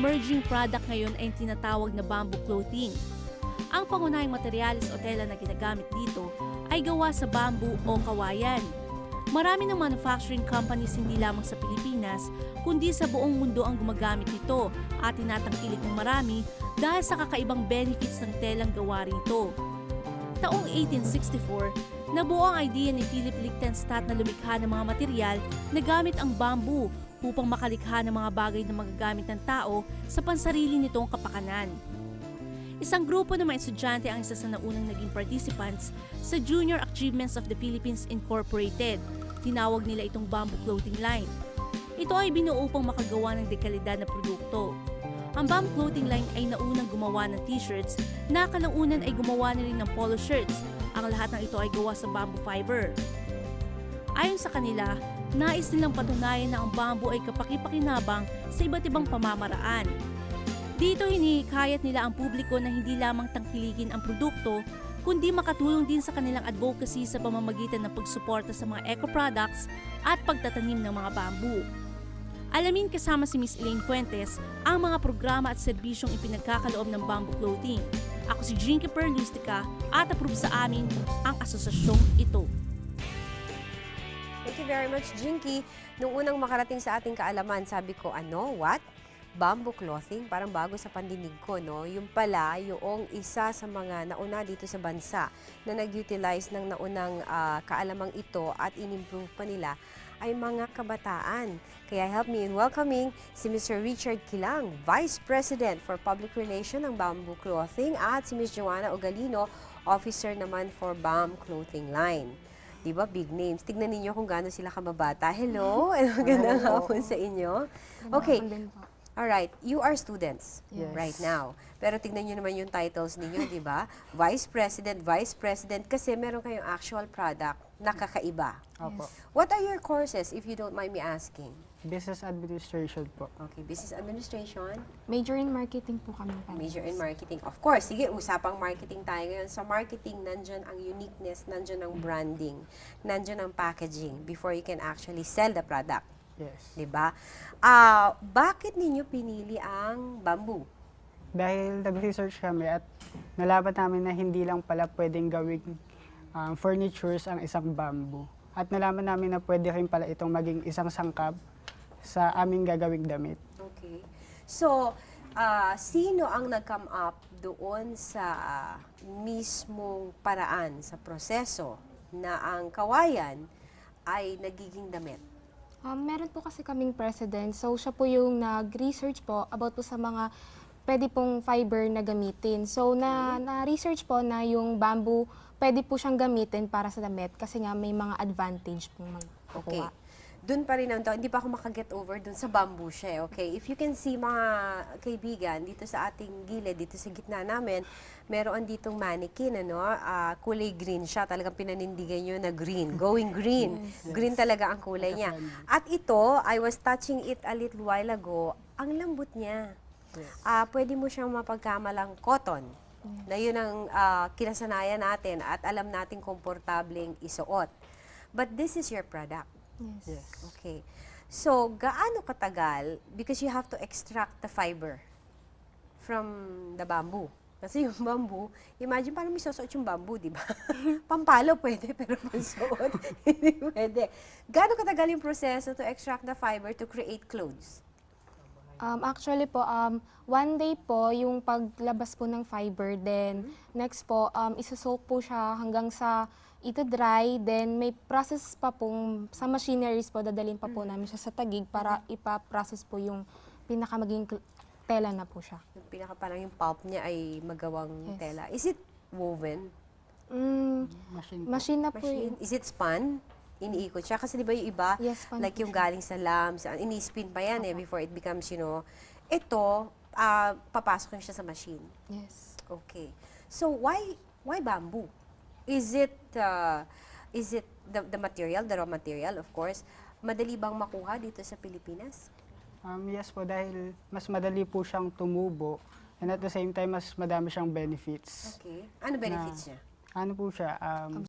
emerging product ngayon ay tinatawag na bamboo clothing. Ang pangunahing materyales o tela na ginagamit dito ay gawa sa bamboo o kawayan. Marami ng manufacturing companies hindi lamang sa Pilipinas, kundi sa buong mundo ang gumagamit nito at tinatangkilik ng marami dahil sa kakaibang benefits ng telang gawa rito. Taong 1864, nabuo ang idea ni Philip Lichtenstadt na lumikha ng mga material na gamit ang bamboo upang makalikha ng mga bagay na magagamit ng tao sa pansarili nitong kapakanan. Isang grupo ng mga estudyante ang isa sa naunang naging participants sa Junior Achievements of the Philippines Incorporated. Tinawag nila itong bamboo clothing line. Ito ay binuo upang makagawa ng dekalidad na produkto. Ang bamboo clothing line ay naunang gumawa ng t-shirts na kalaunan ay gumawa na rin ng polo shirts. Ang lahat ng ito ay gawa sa bamboo fiber. Ayon sa kanila, nais nilang patunayan na ang bamboo ay kapakipakinabang sa iba't ibang pamamaraan. Dito hinihikayat nila ang publiko na hindi lamang tangkilikin ang produkto, kundi makatulong din sa kanilang advocacy sa pamamagitan ng pagsuporta sa mga eco-products at pagtatanim ng mga bamboo. Alamin kasama si Miss Elaine Fuentes ang mga programa at serbisyong ipinagkakaloob ng bamboo clothing. Ako si Jinky Perlustica at approve sa amin ang asosasyong ito. Very much, Jinky. Nung unang makarating sa ating kaalaman, sabi ko, ano, what? Bamboo clothing? Parang bago sa pandinig ko, no? Yung pala, yung isa sa mga nauna dito sa bansa na nag-utilize ng naunang ah, kaalamang ito at in-improve pa nila ay mga kabataan. Kaya help me in welcoming si Mr. Richard Kilang, Vice President for Public Relations ng Bamboo Clothing at si Ms. Joanna Ogalino, Officer naman for BAM Clothing Line. Di ba, big names. Tignan ninyo kung gaano sila kababata. Hello, and magandang hapon sa inyo. Okay, alright, you are students Yes. right now. Pero tignan nyo naman yung titles ninyo, di ba? Vice President, Vice President, kasi meron kayong actual product na kakaiba. Opo. What are your courses, if you don't mind me asking? Business administration po. Okay, Business Administration, Major in marketing po kami. parehas. major in marketing. Of course, sige, usapang marketing tayo ngayon. Sa marketing, nandyan ang uniqueness, nandyan ang branding, nandyan ang packaging before you can actually sell the product. Yes. Di ba? Ah, bakit ninyo pinili ang bamboo? Dahil nag-research kami at nalaman namin na hindi lang pala pwedeng gawing um, furnitures ang isang bamboo. At nalaman namin na pwede rin pala itong maging isang sangkap sa aming gagawing damit. Okay. So, ah, sino ang nag-come up doon sa mismong paraan, sa proseso na ang kawayan ay nagiging damit? Um, meron po kasi kaming president. So, siya po yung nag-research po about po sa mga pwede pong fiber na gamitin. So, na, na-research po na yung bamboo, pwede po siyang gamitin para sa damit kasi nga may mga advantage pong Okay. Doon pa rin ang hindi pa ako makaget over doon sa bamboo siya, eh, okay? If you can see mga kaibigan, dito sa ating gilid, dito sa gitna namin, meron ditong mannequin, ano? ah, kulay green siya. Talagang pinanindigan nyo na green. Going green. Green talaga ang kulay niya. At ito, I was touching it a little while ago, ang lambot niya. Ah, pwede mo siyang mapagkamalang cotton. Na yun ang ah, kinasanayan natin at alam nating komportableng isuot. But this is your product. Yes. Yes. Okay. So, gaano katagal? Because you have to extract the fiber from the bamboo. Kasi yung bamboo, imagine parang may susuot yung bamboo, di ba? Pampalo pwede, pero pansuot, hindi pwede. Gaano katagal yung proseso to extract the fiber to create clothes? Um, actually po, um, one day po yung paglabas po ng fiber, then next po, um, isosoak po siya hanggang sa ito dry, then may process pa pong, sa machineries po, dadalhin pa po namin siya sa tagig para ipa-process po yung pinaka maging cl- tela na po siya. Yung pinaka parang yung pulp niya ay magawang Yes. tela. Is it woven? Mm, Machine po. machine na po Machine? yun. Is it spun? Iniikot siya? Kasi di ba yung iba, Yes, like yung galing sa lambs, ah, ini-spin pa yan eh before it becomes, you know, ito, ah, papasok yung siya sa machine. Yes. Okay. So why why bamboo? Is it uh, is it the, the material, the raw material, of course, madali bang makuha dito sa Pilipinas? Um, yes po, dahil mas madali po siyang tumubo and at the same time, mas madami siyang benefits. Okay. Ano benefits niya? Ano po siya? Um,